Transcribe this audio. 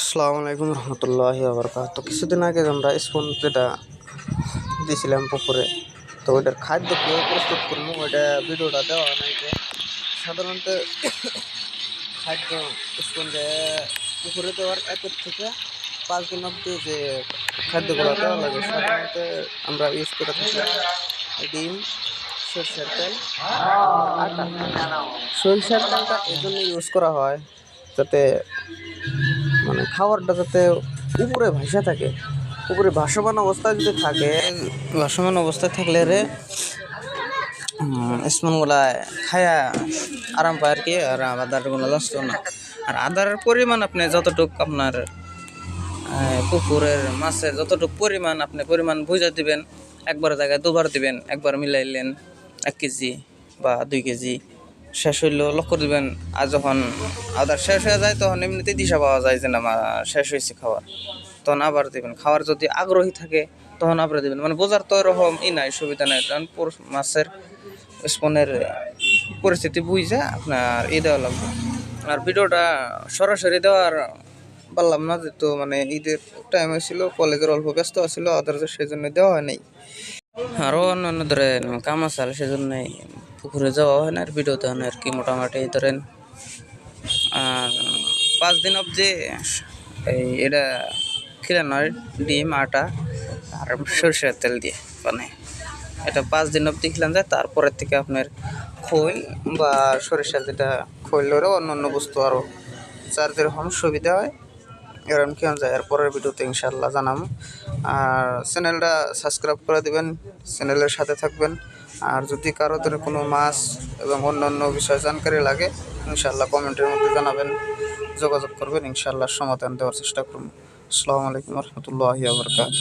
আসসালামু আলাইকুম রহমতুল্লাহ বরকাত তো কিছুদিন আগে আমরা স্পুন দিয়েছিলাম পুকুরে, তো ওইটার খাদ্য কীভাবে প্রস্তুত করব ওইটা ভিডিওটা দেওয়া নাই সাধারণত খাদ্য স্পুনটা পুকুরে দেওয়ার একের থেকে পাঁচ দিন অবধি যে খাদ্যগুলো দেওয়া লাগে, সাধারণত আমরা ইউজ করে থাকি ডিম, সরষের তেল, আটা। সরিষার তেলটা এই জন্য ইউজ করা হয় যাতে মানে খাবারটা যাতে উপরে ভাসা থাকে, উপরে ভাসমান অবস্থায় যদি থাকে, ভাসমান অবস্থায় থাকলে রে স্পুনগুলা খায়া আরাম পায় আর কি, আর আদারগুলো নষ্ট না। আর আদারের পরিমাণ আপনি যতটুকু আপনার পুকুরের মাছে যতটুকু পরিমাণ আপনি পরিমাণ বুঝে দিবেন, একবার জায়গায় দুবার দিবেন, একবার মিলাইলেন এক কেজি বা দুই কেজি শেষ হইলেও লক্ষ্য দিবেন। আর যখন আদার শেষ হয়ে যায়, তখন এমনিতেই দিশা পাওয়া যায় যে, না শেষ হয়েছে খাওয়ার। তখন আবার দিবেন। খাওয়ার যদি আগ্রহী থাকে, তখন আবার দিবেন। মানে বোঝার তো এরকম ই নাই, সুবিধা নাই। কারণ মাছের স্পনের পরিস্থিতি বুঝে আপনার ই দেওয়া লাগবে। আর ভিডিওটা সরাসরি দেওয়ার পারলাম না, যেহেতু মানে ঈদের টাইম হয়েছিল কলেজের অল্প ব্যস্ত ছিল ওদের সেই জন্য দেওয়া হয় নাই আরও অন্যান্য ধরেন কাম আছে, সেজন্যই পুকুরে যাওয়া হয় না আর দেওয়া হয় না আর কি মোটামুটি ধরেন আর পাঁচ দিন অবধি এই এটা খিলানো হয় ডিম, আটা আর সরষের তেল দিয়ে মানে এটা পাঁচ দিন অবধি খিলান যায়, তারপরের থেকে আপনার খৈল বা সরিষার যেটা খৈলেরও অন্য অন্য বস্তু আরও যার যেরকম সুবিধা হয়, এরকম কেমন যায়। আর পরের ভিডিওতে ইনশাল্লাহ জানাব। আর চ্যানেলটা সাবস্ক্রাইব করে দিবেন চ্যানেলের সাথে থাকবেন। আর যদি কারও ধরে কোনো মাছ এবং অন্যান্য বিষয়ে জানকারি লাগে ইনশাল্লাহ কমেন্টের মধ্যে জানাবেন, যোগাযোগ করবেন ইনশাল্লাহ সমাধান দেওয়ার চেষ্টা করুন। আসসালামু আলাইকুম রহমতুল্লাহ বরকাত